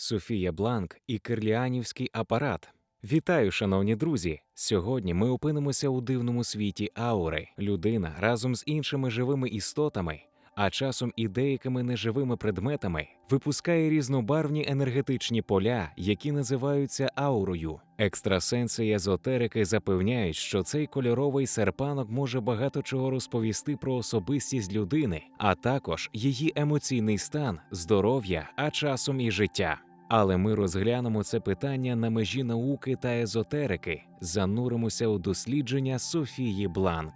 Софія Бланк і Кирліанівський апарат. Вітаю, шановні друзі! Сьогодні ми опинимося у дивному світі аури. Людина разом з іншими живими істотами, а часом і деякими неживими предметами, випускає різнобарвні енергетичні поля, які називаються аурою. Екстрасенси і езотерики запевняють, що цей кольоровий серпанок може багато чого розповісти про особистість людини, а також її емоційний стан, здоров'я, а часом і життя. Але ми розглянемо це питання на межі науки та езотерики, зануримося у дослідження Софії Бланк.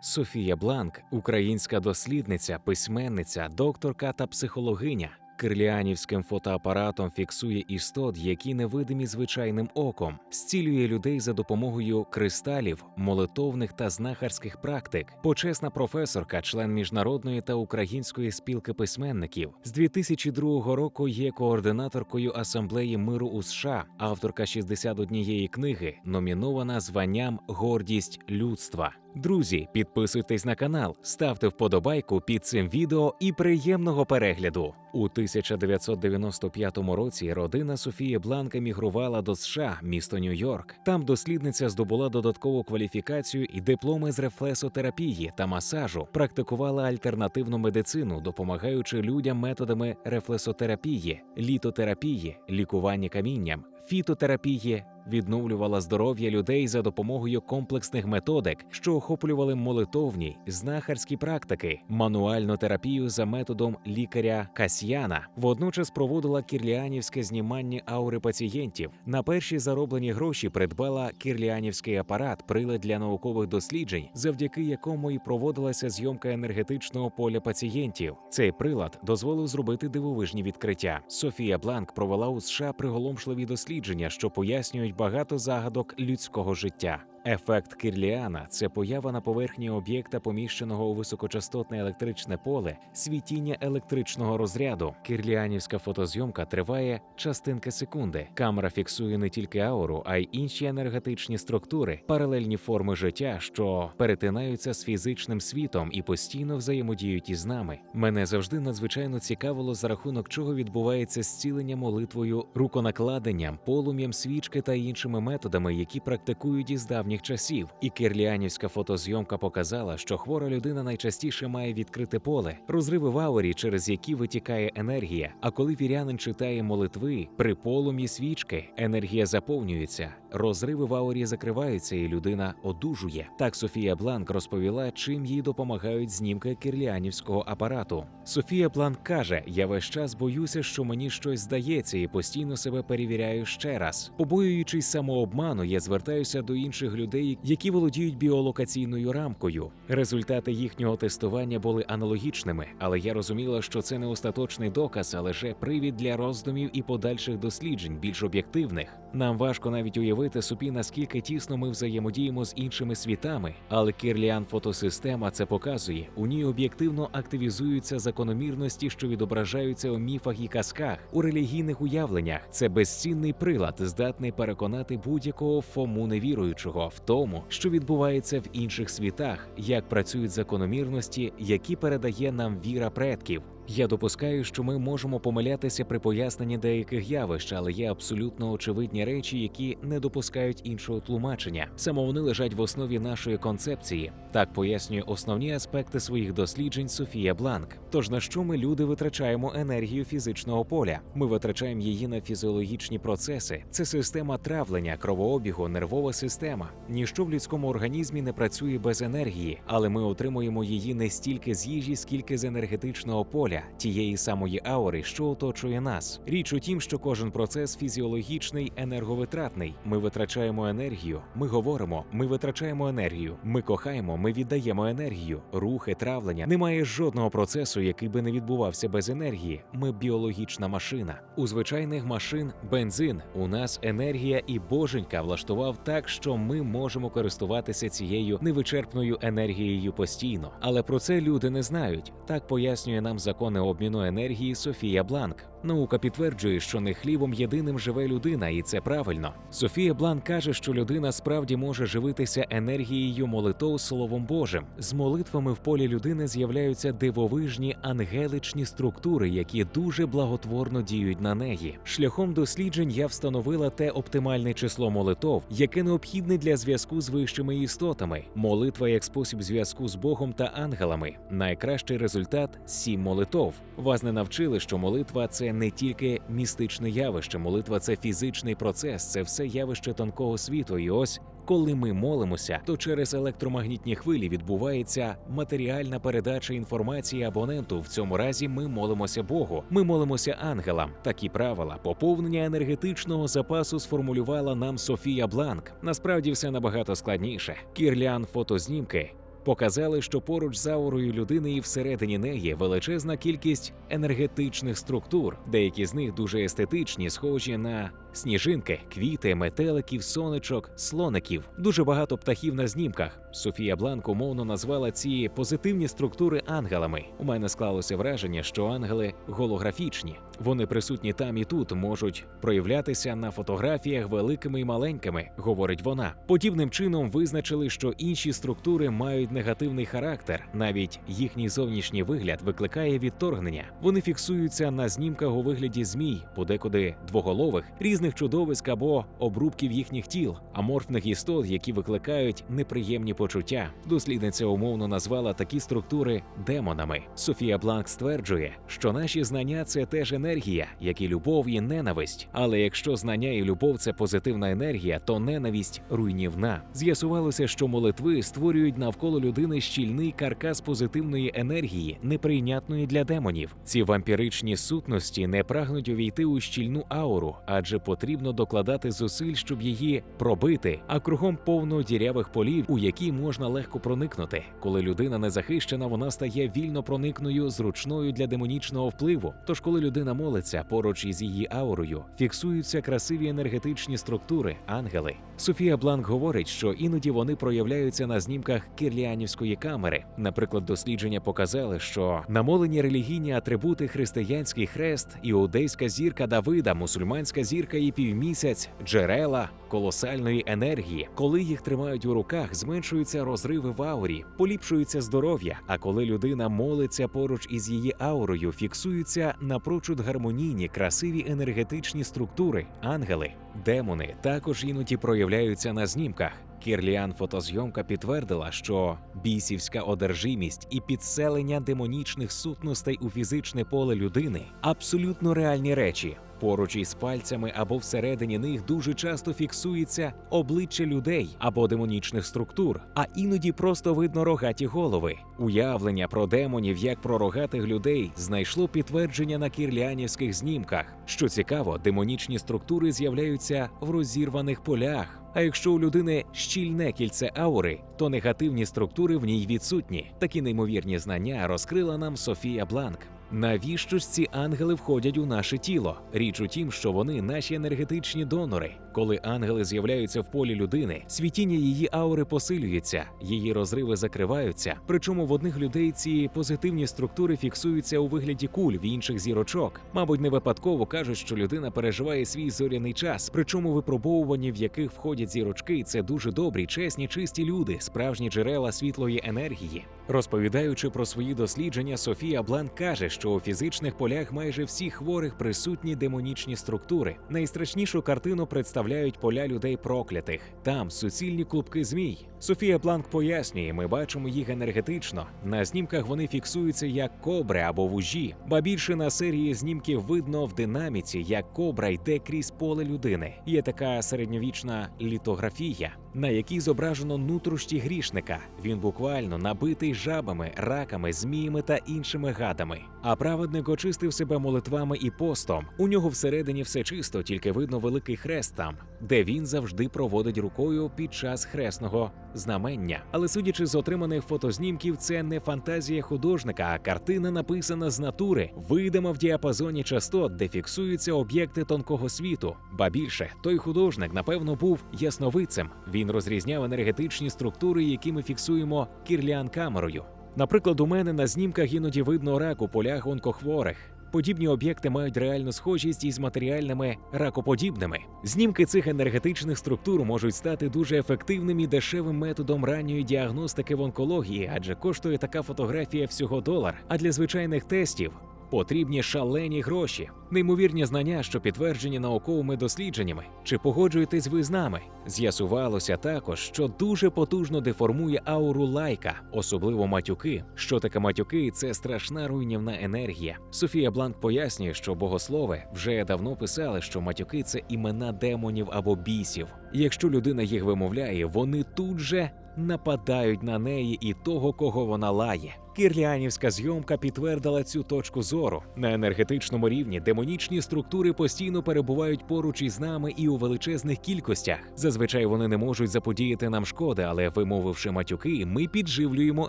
Софія Бланк українська дослідниця, письменниця, докторка та психологиня. Кирліанівським фотоапаратом фіксує істот, які невидимі звичайним оком, зцілює людей за допомогою кристалів, молитовних та знахарських практик. Почесна професорка, член міжнародної та української спілки письменників. З 2002 року є координаторкою асамблеї миру у США, авторка 61 книги, номінована званням Гордість людства. Друзі, підписуйтесь на канал, ставте вподобайку під цим відео і приємного перегляду. У 1995 році родина Софії Бланк емігрувала до США, місто Нью-Йорк. Там дослідниця здобула додаткову кваліфікацію і дипломи з рефлесотерапії та масажу, практикувала альтернативну медицину, допомагаючи людям методами рефлесотерапії, літотерапії, лікування камінням, фітотерапії. Відновлювала здоров'я людей за допомогою комплексних методик, що охоплювали молитовні, знахарські практики, мануальну терапію за методом лікаря Касьяна. Водночас проводила кірліанівське знімання аури пацієнтів. На перші зароблені гроші придбала кірліанівський апарат, прилад для наукових досліджень, завдяки якому і проводилася зйомка енергетичного поля пацієнтів. Цей прилад дозволив зробити дивовижні відкриття. Софія Бланк провела у США приголомшливі дослідження, що пояснюють багато загадок людського життя. Ефект Кірліана це поява на поверхні об'єкта, поміщеного у високочастотне електричне поле, світіння електричного розряду. Кірліанівська фотозйомка триває частинки секунди. Камера фіксує не тільки ауру, а й інші енергетичні структури, паралельні форми життя, що перетинаються з фізичним світом і постійно взаємодіють із нами. Мене завжди надзвичайно цікавило, за рахунок чого відбувається зцілення молитвою, руконакладенням, полум'ям свічки та іншими методами, які практикують із давніх часів. І кирліанівська фотозйомка показала, що хвора людина найчастіше має відкрите поле, розриви в аурі, через які витікає енергія. А коли вірянин читає молитви, при полум'ї свічки енергія заповнюється, розриви в аурі закриваються, і людина одужує. Так Софія Бланк розповіла, чим їй допомагають знімки кирліанівського апарату. Софія Бланк каже: Я весь час боюся, що мені щось здається, і постійно себе перевіряю ще раз. Побоюючись самообману, я звертаюся до інших людей, які володіють біолокаційною рамкою. Результати їхнього тестування були аналогічними, але я розуміла, що це не остаточний доказ, а лише привід для роздумів і подальших досліджень, більш об'єктивних. Нам важко навіть уявити собі, наскільки тісно ми взаємодіємо з іншими світами, але Кирліан фотосистема це показує. У ній об'єктивно активізуються закономірності, що відображаються у міфах і казках, у релігійних уявленнях. Це безцінний прилад, здатний переконати будь-якого фому невіруючого в тому, що відбувається в інших світах, як працюють закономірності, які передає нам віра предків. Я допускаю, що ми можемо помилятися при поясненні деяких явищ, але є абсолютно очевидні речі, які не допускають іншого тлумачення. Саме вони лежать в основі нашої концепції. Так пояснює основні аспекти своїх досліджень Софія Бланк. Тож на що ми люди витрачаємо енергію фізичного поля? Ми витрачаємо її на фізіологічні процеси. Це система травлення, кровообігу, нервова система. Ніщо в людському організмі не працює без енергії, але ми отримуємо її не стільки з їжі, скільки з енергетичного поля тієї самої аури, що оточує нас. Річ у тім, що кожен процес фізіологічний, енерговитратний. Ми витрачаємо енергію, ми говоримо, ми витрачаємо енергію, ми кохаємо, ми віддаємо енергію. Рухи, травлення. Немає жодного процесу, який би не відбувався без енергії. Ми біологічна машина. У звичайних машин бензин. У нас енергія і боженька влаштував так, що ми можемо користуватися цією невичерпною енергією постійно. Але про це люди не знають. Так пояснює нам закон закони обміну енергії Софія Бланк. Наука підтверджує, що не хлібом єдиним живе людина, і це правильно. Софія Бланк каже, що людина справді може живитися енергією молитов Словом Божим. З молитвами в полі людини з'являються дивовижні ангеличні структури, які дуже благотворно діють на неї. Шляхом досліджень я встановила те оптимальне число молитов, яке необхідне для зв'язку з вищими істотами. Молитва як спосіб зв'язку з Богом та ангелами. Найкращий результат сім молитов. Вас не навчили, що молитва це не тільки містичне явище, молитва це фізичний процес, це все явище тонкого світу. І ось коли ми молимося, то через електромагнітні хвилі відбувається матеріальна передача інформації абоненту. В цьому разі ми молимося Богу, ми молимося ангелам. Такі правила поповнення енергетичного запасу сформулювала нам Софія Бланк. Насправді все набагато складніше. Кірлян фотознімки. Показали, що поруч з аурою людини і всередині неї величезна кількість енергетичних структур. Деякі з них дуже естетичні, схожі на сніжинки, квіти, метеликів, сонечок, слоників. Дуже багато птахів на знімках. Софія Бланк умовно назвала ці позитивні структури ангелами. У мене склалося враження, що ангели голографічні. Вони присутні там і тут, можуть проявлятися на фотографіях великими і маленькими, говорить вона. Подібним чином визначили, що інші структури мають негативний характер. Навіть їхній зовнішній вигляд викликає відторгнення. Вони фіксуються на знімках у вигляді змій, подекуди двоголових, різних чудовиськ або обрубків їхніх тіл, аморфних істот, які викликають неприємні почуття. Дослідниця умовно назвала такі структури демонами. Софія Бланк стверджує, що наші знання це теж енергія, як і любов і ненависть. Але якщо знання і любов це позитивна енергія, то ненависть руйнівна. З'ясувалося, що молитви створюють навколо людини щільний каркас позитивної енергії, неприйнятної для демонів. Ці вампіричні сутності не прагнуть увійти у щільну ауру, адже потрібно докладати зусиль, щоб її пробити, а кругом повно дірявих полів, у які можна легко проникнути. Коли людина не захищена, вона стає вільно проникною, зручною для демонічного впливу. Тож, коли людина молиться поруч із її аурою, фіксуються красиві енергетичні структури, ангели. Софія Бланк говорить, що іноді вони проявляються на знімках кірліанівської камери. Наприклад, дослідження показали, що намолені релігійні атрибути християнський хрест, іудейська зірка Давида, мусульманська зірка і півмісяць, джерела колосальної енергії. Коли їх тримають у руках, зменшуються розриви в аурі, поліпшується здоров'я. А коли людина молиться поруч із її аурою, фіксуються напрочуд гармонійні, красиві енергетичні структури, ангели, демони також іноді проявляються на знімках. Кірліан фотозйомка підтвердила, що бісівська одержимість і підселення демонічних сутностей у фізичне поле людини абсолютно реальні речі. Поруч із пальцями або всередині них дуже часто фіксується обличчя людей або демонічних структур, а іноді просто видно рогаті голови. Уявлення про демонів як про рогатих людей знайшло підтвердження на кірлянівських знімках. Що цікаво, демонічні структури з'являються в розірваних полях. А якщо у людини щільне кільце аури, то негативні структури в ній відсутні. Такі неймовірні знання розкрила нам Софія Бланк. Навіщо ж ці ангели входять у наше тіло? Річ у тім, що вони наші енергетичні донори. Коли ангели з'являються в полі людини, світіння її аури посилюється, її розриви закриваються. Причому в одних людей ці позитивні структури фіксуються у вигляді куль, в інших зірочок. Мабуть, не випадково кажуть, що людина переживає свій зоряний час. Причому випробовування, в яких входять зірочки, це дуже добрі, чесні, чисті люди, справжні джерела світлої енергії. Розповідаючи про свої дослідження, Софія Бланк каже, що у фізичних полях майже всіх хворих присутні демонічні структури. Найстрашнішу картину представляють поля людей проклятих. Там суцільні клубки змій. Софія Бланк пояснює, ми бачимо їх енергетично. На знімках вони фіксуються як кобри або вужі, ба більше на серії знімків видно в динаміці, як кобра йде крізь поле людини. Є така середньовічна літографія, на якій зображено нутрощі грішника. Він буквально набитий жабами, раками, зміями та іншими гадами. А праведник очистив себе молитвами і постом. У нього всередині все чисто, тільки видно великий хрест там, де він завжди проводить рукою під час хресного знамення. Але судячи з отриманих фотознімків, це не фантазія художника, а картина написана з натури, видима в діапазоні частот, де фіксуються об'єкти тонкого світу. Ба більше, той художник, напевно, був ясновидцем. Він розрізняв енергетичні структури, які ми фіксуємо кірліан камерою. Наприклад, у мене на знімках іноді видно рак у полях онкохворих. Подібні об'єкти мають реальну схожість із матеріальними ракоподібними. Знімки цих енергетичних структур можуть стати дуже ефективним і дешевим методом ранньої діагностики в онкології, адже коштує така фотографія всього долар. А для звичайних тестів потрібні шалені гроші, неймовірні знання, що підтверджені науковими дослідженнями. Чи погоджуєтесь ви з нами? З'ясувалося також, що дуже потужно деформує ауру лайка, особливо матюки. Що таке матюки? Це страшна руйнівна енергія. Софія Бланк пояснює, що богослови вже давно писали, що матюки це імена демонів або бісів. Якщо людина їх вимовляє, вони тут же нападають на неї і того, кого вона лає. Кірліанівська зйомка підтвердила цю точку зору. На енергетичному рівні демонічні структури постійно перебувають поруч із нами і у величезних кількостях. Зазвичай вони не можуть заподіяти нам шкоди, але вимовивши матюки, ми підживлюємо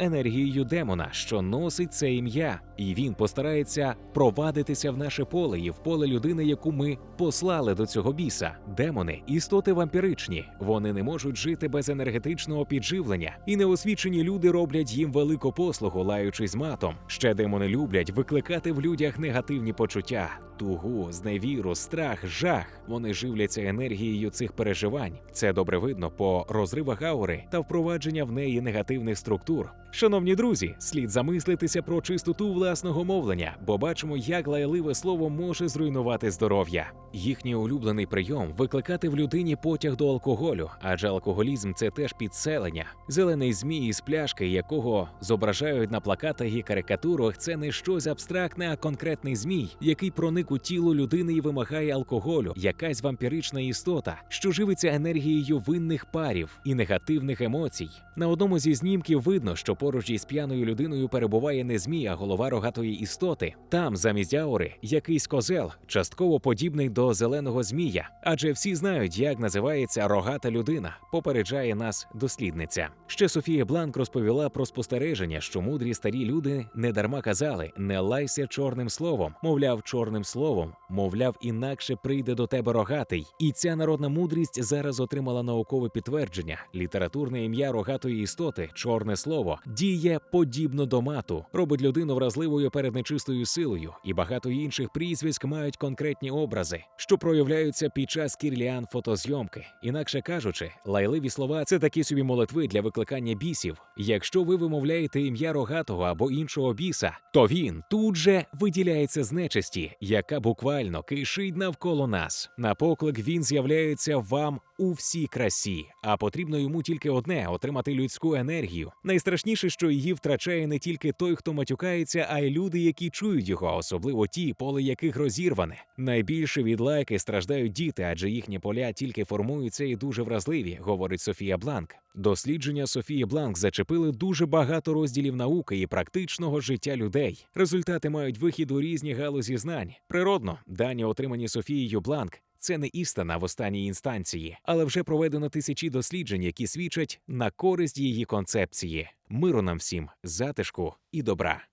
енергією демона, що носить це ім'я, і він постарається провадитися в наше поле і в поле людини, яку ми послали до цього біса. Демони істоти вампіричні. Вони не можуть жити без енергетичного підживлення, і неосвічені люди роблять їм велику послугу, лаючись матом. Ще демони люблять викликати в людях негативні почуття. Тугу, зневіру, страх, жах. Вони живляться енергією цих переживань. Це добре видно по розривах аури та впровадження в неї негативних структур. Шановні друзі, слід замислитися про чистоту власного мовлення, бо бачимо, як лайливе слово може зруйнувати здоров'я. Їхній улюблений прийом викликати в людині потяг до алкоголю, адже алкоголізм це теж підселення. Зелений змій із пляшки, якого зображають на плакатах і карикатурах, це не щось абстрактне, а конкретний змій, який проник у тіло людини і вимагає алкоголю, якась вампірична істота, що живиться енергією винних парів і негативних емоцій. На одному зі знімків видно, що поруч із п'яною людиною перебуває не змій, а голова рогатої істоти. Там, замість аури, якийсь козел, частково подібний до зеленого змія. Адже всі знають, як називається рогата людина, попереджає нас дослідниця. Ще Софія Бланк розповіла про спостереження, що мудрі старі люди недарма казали: не лайся чорним словом, мовляв, чорним словом, мовляв, інакше прийде до тебе рогатий. І ця народна мудрість зараз отримала наукове підтвердження. Літературне ім'я рогатої істоти, чорне слово, діє подібно до мату, робить людину вразливою перед нечистою силою, і багато інших прізвиськ мають конкретні образи, що проявляються під час кірліан фотозйомки. Інакше кажучи, лайливі слова це такі собі молитви для викликання бісів. Якщо ви вимовляєте ім'я рогатого або іншого біса, то він тут же виділяється з нечисті, яка буквально кишить навколо нас. На поклик він з'являється вам у всій красі, а потрібно йому тільки одне отримати людську енергію. Найстрашніше, що її втрачає не тільки той, хто матюкається, а й люди, які чують його, особливо ті, поле яких розірване. Найбільше від лайки страждають діти, адже їхні поля тільки формуються і дуже вразливі, говорить Софія Бланк. Дослідження Софії Бланк зачепили дуже багато розділів науки і практичного життя людей. Результати мають вихід у різні галузі знань. Природно, дані, отримані Софією Бланк, це не істина в останній інстанції, але вже проведено тисячі досліджень, які свідчать на користь її концепції. Миру нам всім, затишку і добра.